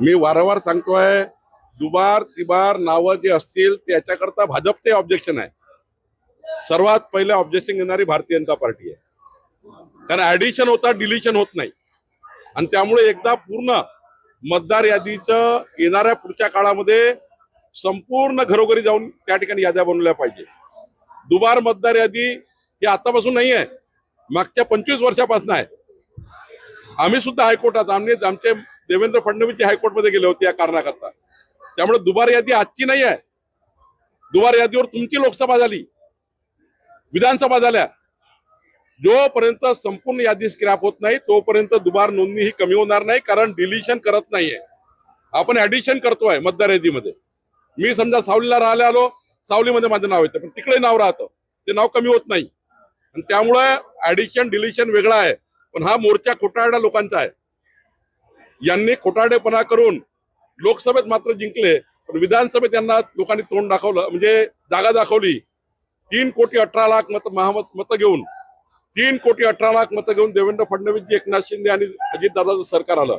मी वारंवार सांगतोय दुबार तिबार नावं जे असतील त्याच्याकरता भाजपचे ऑब्जेक्शन आहे. सर्वात पहिले ऑब्जेक्शन घेणारी भारतीय जनता पार्टी आहे. कारण ऍडिशन होता डिलिशन होत नाही. आणि त्यामुळे एकदा पूर्ण मतदार यादीचं येणाऱ्या पुढच्या काळामध्ये संपूर्ण घरोघरी जाऊन त्या ठिकाणी याद्या बनवल्या पाहिजे. दुबार मतदार यादी ही आतापासून नाही आहे. मागच्या पंचवीस वर्षापासून आहे. आम्ही सुद्धा हायकोर्टात आम्ही आमचे देवेंद्र फडणवीस जे हायकोर्टमध्ये गेले होते या कारणाकरता. त्यामुळे दुबार यादी आजची नाही आहे. दुबार यादीवर तुमची लोकसभा झाली. विधानसभा झाल्या. जोपर्यंत संपूर्ण यादी स्क्रॅप होत नाही तोपर्यंत दुबार नोंदणी ही कमी होणार नाही कारण डिलिशन करत नाहीये. आपण ऍडिशन करतोय मतदार यादीमध्ये. मी समजा सावलीला राहायला आलो सावलीमध्ये माझं नाव येतं पण तिकडे नाव राहतं. ते नाव कमी होत नाही. आणि त्यामुळे ऍडिशन डिलिशन वेगळा आहे. पण हा मोर्चा खोटाळा लोकांचा आहे. यांनी खोटारडेपणा करून लोकसभेत मात्र जिंकले. पण विधानसभेत यांना लोकांनी तोंड दाखवलं म्हणजे जागा दाखवली. तीन कोटी अठरा लाख मत महामत मतं घेऊन तीन कोटी अठरा लाख मतं घेऊन देवेंद्र फडणवीसजी एकनाथ शिंदे आणि अजितदादाचं सरकार आलं.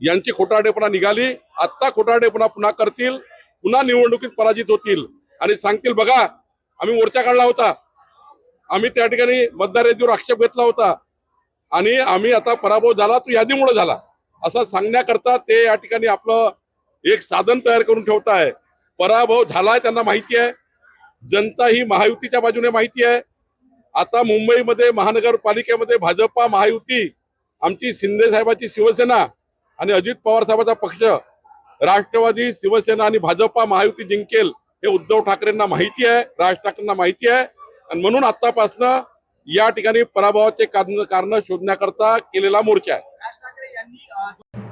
यांची खोटारडेपणा निघाली. आत्ता खोटारडेपणा पुन्हा करतील पुन्हा निवडणुकीत पराजित होतील. आणि सांगतील बघा आम्ही मोर्चा काढला होता. आम्ही त्या ठिकाणी मतदार यादीवर आक्षेप घेतला होता. आणि आम्ही आता पराभव झाला तो यादीमुळे झाला. असं सांगण्याकरता ते या ठिकाणी आपलं एक साधन तयार करून ठेवत आहे. पराभव झालाय त्यांना माहिती आहे. जनता ही महायुतीच्या बाजूने माहिती आहे. आता मुंबईमध्ये महानगरपालिकेमध्ये भाजपा महायुती आमची शिंदे साहेबाची शिवसेना आणि अजित पवार साहेबाचा पक्ष राष्ट्रवादी शिवसेना आणि भाजपा महायुती जिंकेल हे उद्धव ठाकरेंना माहिती आहे राज ठाकरेंना माहिती आहे. आणि म्हणून आतापासनं या ठिकाणी पराभवाचे कारण कारण शोधण्याकरता केलेला मोर्चा आहे. राज ठाकरे यांनी अ,